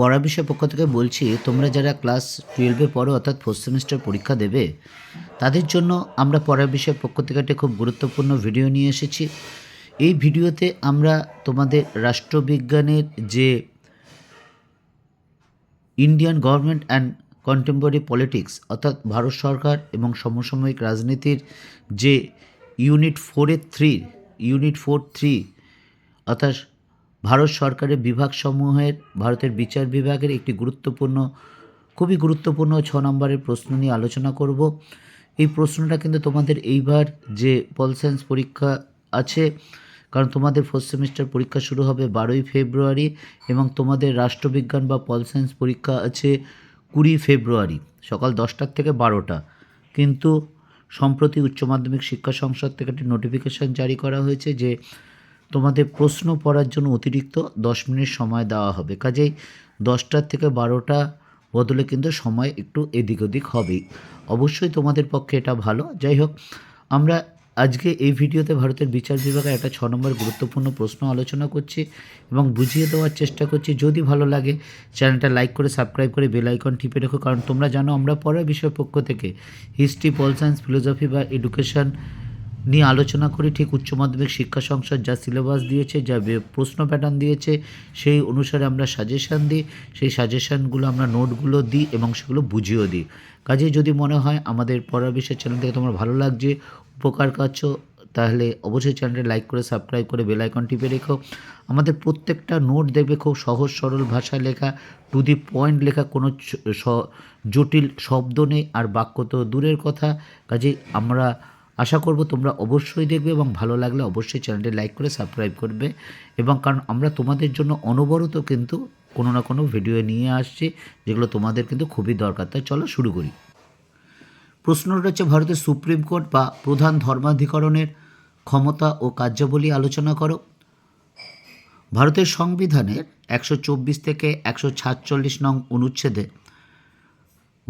পড়া বিষয় পক্ষ থেকে বলছি, তোমরা যারা ক্লাস টুয়েলভে পড়ো, অর্থাৎ ফোর্থ সেমিস্টার পরীক্ষা দেবে, তাদের জন্য আমরা পড়া বিষয় পক্ষ থেকে একটা খুব গুরুত্বপূর্ণ ভিডিও নিয়ে এসেছি। এই ভিডিওতে আমরা তোমাদের রাষ্ট্রবিজ্ঞানের যে Indian government and contemporary politics অর্থাৎ ভারত সরকার এবং সমসাময়িক রাজনীতির যে ইউনিট ফোরের থ্রি ইউনিট ফোর থ্রি অর্থাৎ ভারত সরকারের বিভাগসমূহের, ভারতের বিচার বিভাগের একটি গুরুত্বপূর্ণ, খুবই গুরুত্বপূর্ণ ছ নম্বরের প্রশ্ন নিয়ে আলোচনা করব। এই প্রশ্নটা কিন্তু তোমাদের এইবার যে পল সায়েন্স পরীক্ষা আছে, কারণ তোমাদের ফোর্থ সেমিস্টার পরীক্ষা শুরু হবে বারোই ফেব্রুয়ারি এবং তোমাদের রাষ্ট্রবিজ্ঞান বা পল সায়েন্স পরীক্ষা আছে কুড়ি ফেব্রুয়ারি, সকাল দশটার থেকে বারোটা। কিন্তু সম্প্রতি উচ্চ মাধ্যমিক শিক্ষা সংসদ থেকে একটি নোটিফিকেশান জারি করা হয়েছে যে তোমাদের প্রশ্ন পড়ার জন্য অতিরিক্ত দশ মিনিট সময় দেওয়া হবে। কাজেই দশটার থেকে বারোটা বদলে কিন্তু সময় একটু এদিক ওদিক হবেই। অবশ্যই তোমাদের পক্ষে এটা ভালো। যাই হোক, আমরা আজকে এই ভিডিওতে ভারতের বিচার বিভাগের একটা ছ নম্বর গুরুত্বপূর্ণ প্রশ্ন আলোচনা করছি এবং বুঝিয়ে দেওয়ার চেষ্টা করছি। যদি ভালো লাগে, চ্যানেলটা লাইক করে, সাবস্ক্রাইব করে, বেল আইকন টিপে রেখো। কারণ তোমরা জানো, আমরা পড়ার বিষয় পক্ষ থেকে হিস্ট্রি পল সায়েন্স ফিলোসফি বা এডুকেশন নিয়ে আলোচনা করি ঠিক উচ্চ মাধ্যমিক শিক্ষা সংসদ যা সিলেবাস দিয়েছে, যা প্রশ্ন প্যাটার্ন দিয়েছে, সেই অনুসারে আমরা সাজেশান দিই। সেই সাজেশানগুলো আমরা নোটগুলো দিই এবং সেগুলো বুঝিয়েও দিই। কাজে যদি মনে হয় আমাদের পড়ার বিষয় চ্যানেল থেকে তোমার ভালো লাগছে, উপকার পাচ্ছ, তাহলে অবশ্যই চ্যানেলটা লাইক করে সাবস্ক্রাইব করে বেল আইকন টিপে রেখো। আমাদের প্রত্যেকটা নোট দেখবে খুব সহজ, সরল ভাষায় লেখা টু দি পয়েন্ট লেখা, কোনো জটিল শব্দ নেই, আর বাক্য তো দূরের কথা। কাজে আমরা আশা করব তোমরা অবশ্যই দেখবে এবং ভালো লাগলে অবশ্যই চ্যানেলটি লাইক করে সাবস্ক্রাইব করবে এবং কারণ আমরা তোমাদের জন্য অনবরত কিন্তু কোনো না কোনো ভিডিও নিয়ে আসছি, যেগুলো তোমাদের কিন্তু খুবই দরকার। তাই চলো শুরু করি। প্রশ্নটা হচ্ছে, ভারতের সুপ্রিম কোর্ট বা প্রধান ধর্মাধিকরণের ক্ষমতা ও কার্যাবলী আলোচনা করো। ভারতের সংবিধানের একশো চব্বিশ থেকে একশো সাতচল্লিশ নং অনুচ্ছেদে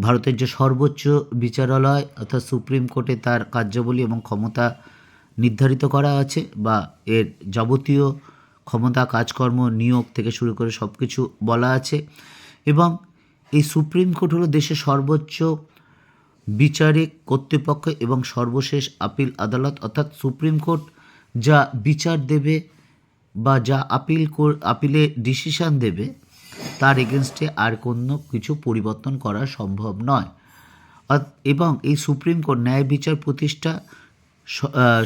ভারতের যে সর্বোচ্চ বিচারালয় অর্থাৎ সুপ্রিম কোর্টে তার কার্যাবলী এবং ক্ষমতা নির্ধারিত করা আছে বা এর যাবতীয় ক্ষমতা, কাজকর্ম, নিয়োগ থেকে শুরু করে সব কিছু বলা আছে এবং এই সুপ্রিম কোর্ট হলো দেশের সর্বোচ্চ বিচারিক কর্তৃপক্ষ এবং সর্বশেষ আপিল আদালত। অর্থাৎ সুপ্রিম কোর্ট যা বিচার দেবে বা যা আপিল আপিলে ডিসিশান দেবে তার এগেনস্টে আর কোনো কিছু পরিবর্তন করা সম্ভব নয়। এবং এই সুপ্রিম কোর্ট ন্যায় বিচার প্রতিষ্ঠা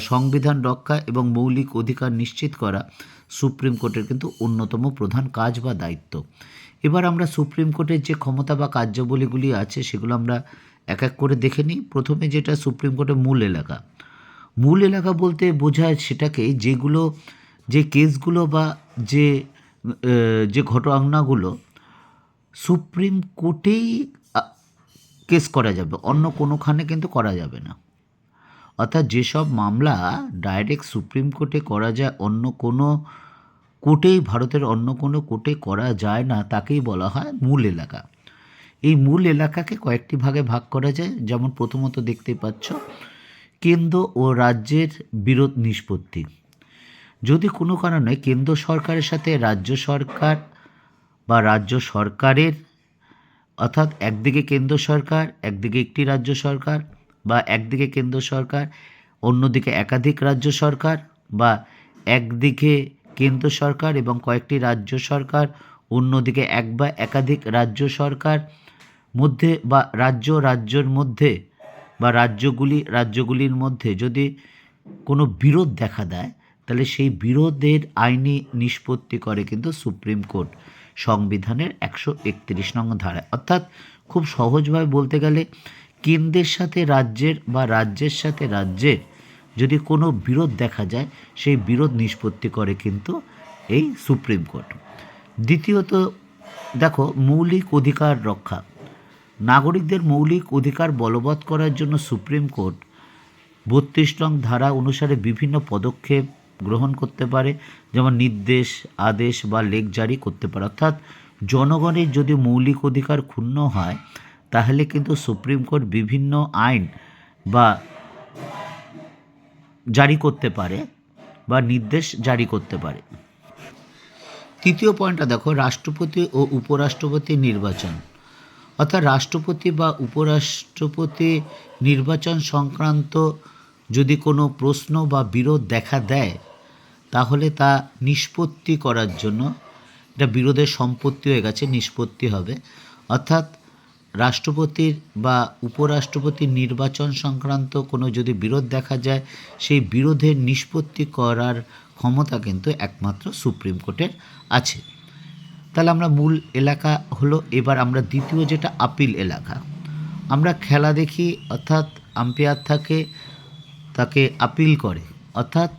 সংবিধান রক্ষা এবং মৌলিক অধিকার নিশ্চিত করা সুপ্রিম কোর্টের কিন্তু অন্যতম প্রধান কাজ বা দায়িত্ব। এবার আমরা সুপ্রিম কোর্টের যে ক্ষমতা বা কার্যাবলীগুলি আছে সেগুলো আমরা এক এক করে দেখে নিই। প্রথমে যেটা সুপ্রিম কোর্টের মূল এলাকা। মূল এলাকা বলতে বোঝায় সেটাকে যেগুলো, যে কেসগুলো বা যে যে ঘটনাগুলো সুপ্রিম কোর্টেই কেস করা যাবে। অন্য কোনোখানে কিন্তু করা যাবে না। অর্থাৎ যেসব মামলা ডাইরেক্ট সুপ্রিম কোর্টে করা যায়, অন্য কোনো কোর্টেই, ভারতের অন্য কোনো কোর্টে করা যায় না, তাকেই বলা হয় মূল এলাকা। এই মূল এলাকাকে কয়েকটি ভাগে ভাগ করা যায়। যেমন প্রথমত দেখতে পাচ্ছ, কেন্দ্র ও রাজ্যের বিরোধ নিষ্পত্তি। যদি কোনো কারণে কেন্দ্র সরকারের সাথে রাজ্য সরকার বা রাজ্য সরকারের, অর্থাৎ একদিকে কেন্দ্র সরকার, একদিকে একটি রাজ্য সরকার বা একদিকে কেন্দ্র সরকার, অন্যদিকে একাধিক রাজ্য সরকার বা একদিকে কেন্দ্র সরকার এবং কয়েকটি রাজ্য সরকার, অন্যদিকে এক বা একাধিক রাজ্য সরকার মধ্যে বা রাজ্য রাজ্যের মধ্যে বা রাজ্যগুলি রাজ্যগুলির মধ্যে যদি কোনো বিরোধ দেখা দেয় তাহলে সেই বিরোধের আইনি নিষ্পত্তি করে কিন্তু সুপ্রিম কোর্ট সংবিধানের একশো একত্রিশ নং ধারায়। অর্থাৎ খুব সহজভাবে বলতে গেলে কেন্দ্রের সাথে রাজ্যের বা রাজ্যের সাথে রাজ্যের যদি কোনো বিরোধ দেখা যায়, সেই বিরোধ নিষ্পত্তি করে কিন্তু এই সুপ্রিম কোর্ট। দ্বিতীয়ত, দেখো, মৌলিক অধিকার রক্ষা। নাগরিকদের মৌলিক অধিকার বলবৎ করার জন্য সুপ্রিম কোর্ট বত্রিশ নং ধারা অনুসারে বিভিন্ন পদক্ষেপ গ্রহণ করতে পারে, যেমন নির্দেশ, আদেশ বা লেখ জারি করতে পারে। অর্থাৎ জনগণের যদি মৌলিক অধিকার ক্ষুণ্ণ হয়, তাহলে কিন্তু সুপ্রিম কোর্ট বিভিন্ন আইন বা জারি করতে পারে বা নির্দেশ জারি করতে পারে। তৃতীয় পয়েন্টটা দেখো, রাষ্ট্রপতি ও উপরাষ্ট্রপতি নির্বাচন। অর্থাৎ রাষ্ট্রপতি বা উপরাষ্ট্রপতি নির্বাচন সংক্রান্ত যদি কোনো প্রশ্ন বা বিরোধ দেখা দেয়, তাহলে তা নিষ্পত্তি করার জন্য, এটা বিরোধের সম্পত্তি হয়ে গেছে, নিষ্পত্তি হবে। অর্থাৎ রাষ্ট্রপতির বা উপরাষ্ট্রপতির নির্বাচন সংক্রান্ত কোনো যদি বিরোধ দেখা যায়, সেই বিরোধের নিষ্পত্তি করার ক্ষমতা কিন্তু একমাত্র সুপ্রিম কোর্টের আছে। তাহলে আমরা মূল এলাকা হলো, এবার আমরা দ্বিতীয় যেটা, আপিল এলাকা। আমরা খেলা দেখি, অর্থাৎ আম্পায়ার থাকে তাকে আপিল করে, অর্থাৎ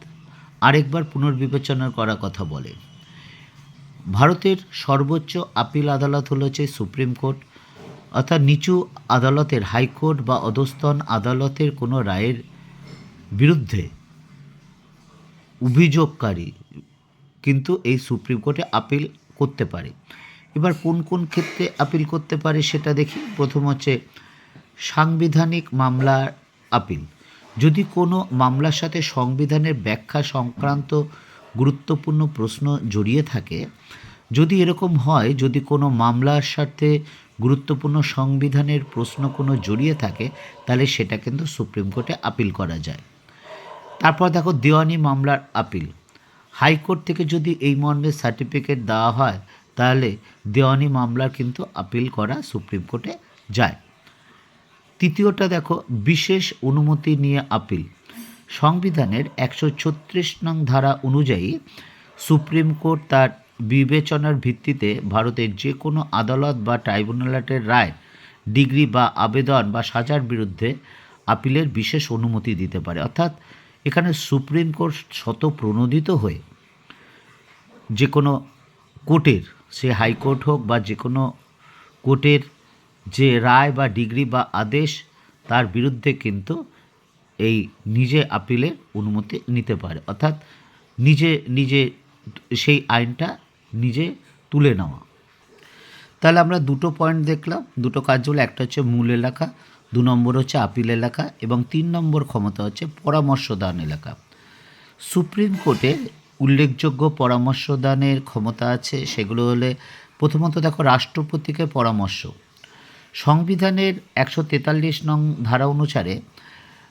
আরেকবার পুনর্বিবেচনা করার কথা বলে। ভারতের সর্বোচ্চ আপিল আদালত হলো হচ্ছে সুপ্রিম কোর্ট, অর্থাৎ নিচু আদালতের হাইকোর্ট বা অধস্তন আদালতের কোনো রায়ের বিরুদ্ধে অভিযোগকারী কিন্তু এই সুপ্রিম কোর্টে আপিল করতে পারে। এবার কোন কোন ক্ষেত্রে আপিল করতে পারে সেটা দেখি। প্রথম হচ্ছে সাংবিধানিক মামলার আপিল। যদি কোনো মামলার সাথে সংবিধানের ব্যাখ্যা সংক্রান্ত গুরুত্বপূর্ণ প্রশ্ন জড়িয়ে থাকে, যদি এরকম হয়, যদি কোনো মামলার সাথে গুরুত্বপূর্ণ সংবিধানের প্রশ্ন কোনো জড়িয়ে থাকে, তাহলে সেটা কিন্তু সুপ্রিম কোর্টে আপিল করা যায়। তারপর দেখো, দেওয়ানি মামলার আপিল। হাইকোর্ট থেকে যদি এই মর্মে সার্টিফিকেট দেওয়া হয়, তাহলে দেওয়ানি মামলার কিন্তু আপিল করা সুপ্রিম কোর্টে যায়। তৃতীয়টা দেখো, বিশেষ অনুমতি নিয়ে আপিল। সংবিধানের একশো ছত্রিশ নং ধারা অনুযায়ী সুপ্রিম কোর্ট তার বিবেচনার ভিত্তিতে ভারতের যে কোনো আদালত বা ট্রাইব্যুনালের রায়, ডিগ্রি বা আবেদন বা সাজার বিরুদ্ধে আপিলের বিশেষ অনুমতি দিতে পারে। অর্থাৎ এখানে সুপ্রিম কোর্ট শতপ্রণোদিত হয়ে যে কোনো কোর্টের, সে হাইকোর্ট হোক বা যে কোনো কোর্টের যে রায় বা ডিগ্রি বা আদেশ তার বিরুদ্ধে কিন্তু এই নিজে আপিলের অনুমতি নিতে পারে। অর্থাৎ নিজে নিজে সেই আইনটা নিজে তুলে নেওয়া। তাহলে আমরা দুটো পয়েন্ট দেখলাম। দুটো কাজ হলো, একটা হচ্ছে মূল এলাকা, দু নম্বর হচ্ছে আপিল এলাকা এবং তিন নম্বর ক্ষমতা হচ্ছে পরামর্শদান এলাকা। সুপ্রিম কোর্টে উল্লেখযোগ্য পরামর্শদানের ক্ষমতা আছে, সেগুলো হলে প্রথমত দেখো, রাষ্ট্রপতিকে পরামর্শ। সংবিধানের একশো তেতাল্লিশ নং ধারা অনুসারে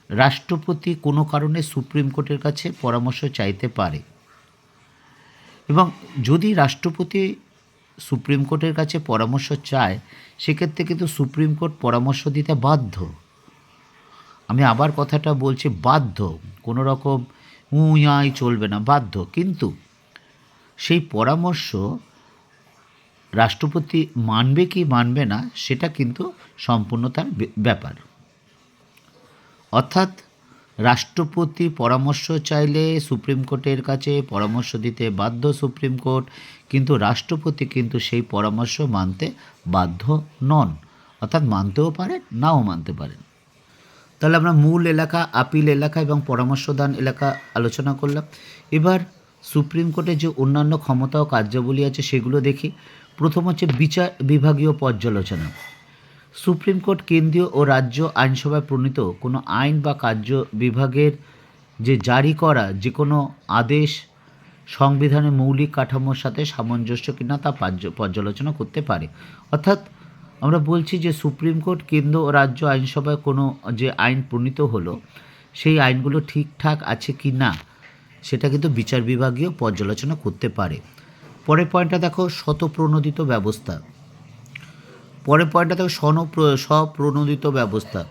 রাষ্ট্রপতি কোনো কারণে সুপ্রিম কোর্টের কাছে পরামর্শ চাইতে পারে। এবং যদি রাষ্ট্রপতি সুপ্রিম কোর্টের কাছে পরামর্শ চায়, সেক্ষেত্রে কিন্তু সুপ্রিম কোর্ট পরামর্শ দিতে বাধ্য। আমি আবার কথাটা বলছি, বাধ্য। কোনো রকম উঁয়াই চলবে না, বাধ্য। কিন্তু সেই পরামর্শ রাষ্ট্রপতি মানবে কি মানবে না, সেটা কিন্তু সম্পূর্ণ তার ব্যাপার। অর্থাৎ রাষ্ট্রপতি পরামর্শ চাইলে সুপ্রিম কোর্টের কাছে পরামর্শ দিতে বাধ্য সুপ্রিম কোর্ট, কিন্তু রাষ্ট্রপতি কিন্তু সেই পরামর্শ মানতে বাধ্য নন, অর্থাৎ মানতেও পারেন, নাও মানতে পারেন। তাহলে আমরা মূল এলাকা, আপিল এলাকা এবং পরামর্শদান এলাকা আলোচনা করলাম। এবার সুপ্রিম কোর্টের যে অন্যান্য ক্ষমতা ও কার্যাবলী আছে সেগুলো দেখি। প্রথম হচ্ছে বিচার বিভাগীয় পর্যালোচনা। সুপ্রিম কোর্ট কেন্দ্রীয় ও রাজ্য আইনসভায় প্রণীত কোনো আইন বা কার্য বিভাগের যে জারি করা যে কোনো আদেশ, সংবিধানের মৌলিক কাঠামোর সাথে সামঞ্জস্য কিনা তা পার্য- পর্যালোচনা করতে পারে। অর্থাৎ আমরা বলছি যে সুপ্রিম কোর্ট কেন্দ্র ও রাজ্য আইনসভায় কোনো যে আইন প্রণীত হলো, সেই আইনগুলো ঠিকঠাক আছে কি না সেটা কিন্তু বিচার বিভাগীয় পর্যালোচনা করতে পারে। পরের পয়েন্টটা দেখো শতপ্রণোদিত ব্যবস্থা। পরের পয়েন্টটা দেখো স্বনপ্র- স্বপ্রণোদিত ব্যবস্থা।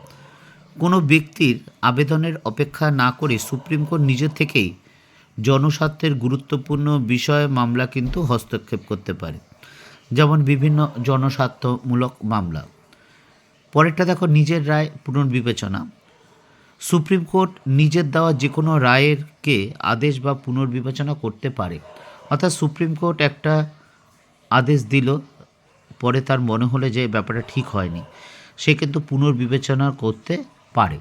কোনো ব্যক্তির আবেদনের অপেক্ষা না করে সুপ্রিম কোর্ট নিজে থেকেই জনস্বার্থের গুরুত্বপূর্ণ বিষয়ে মামলা কিন্তু হস্তক্ষেপ করতে পারে। যেমন বিভিন্ন জনস্বার্থমূলক মামলা। পরেরটা দেখো, নিজের রায় পুনর্বিবেচনা। সুপ্রিম কোর্ট নিজের দেওয়া যে কোনো রায়েরকে আদেশ বা পুনর্বিবেচনা করতে পারে। অর্থাৎ সুপ্রিম কোর্ট একটা আদেশ দিল, পরে তার মনে হলে যে ব্যাপারটা ঠিক হয়নি। সে কিন্তু পুনর্বিবেচনা করতে পারে।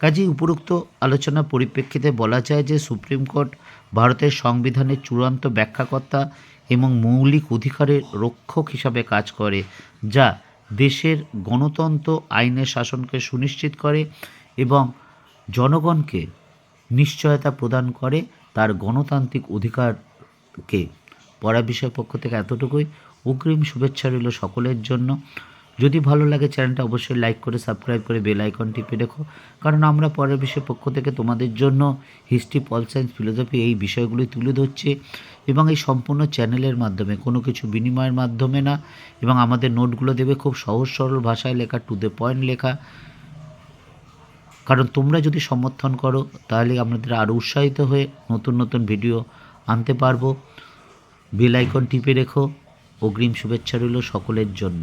কাজেই উপরোক্ত আলোচনার পরিপ্রেক্ষিতে বলা যায় যে সুপ্রিম কোর্ট ভারতের সংবিধানের চূড়ান্ত ব্যাখ্যাকর্তা এবং মৌলিক অধিকারের রক্ষক হিসাবে কাজ করে, যা দেশের গণতন্ত্র আইনের শাসনকে সুনিশ্চিত করে এবং জনগণকে নিশ্চয়তা প্রদান করে, তার গণতান্ত্রিক অধিকারকে পড়া বিষয় পক্ষ থেকে এতটুকুই। অগ্রিম শুভেচ্ছা রইল সকলের জন্য। যদি ভালো লাগে চ্যানেলটা অবশ্যই লাইক করে, সাবস্ক্রাইব করে, বেল আইকন টিপে রেখো। কারণ আমরা পরের বিষয় পক্ষ থেকে তোমাদের জন্য হিস্ট্রি, পল সায়েন্স, ফিলোসফি এই বিষয়গুলি তুলে ধরছি এবং এই সম্পূর্ণ চ্যানেলের মাধ্যমে, কোনো কিছু বিনিময়ের মাধ্যমে না। এবং আমাদের নোটগুলো দেবে খুব সহজ সরল ভাষায় লেখা, টু দ্য পয়েন্ট লেখা। কারণ তোমরা যদি সমর্থন করো, তাহলে আমাদের আরও উৎসাহিত হয়ে নতুন নতুন ভিডিও আনতে পারব। বেল আইকন টিপে রেখো। অগ্রিম শুভেচ্ছা রইল সকলের জন্য।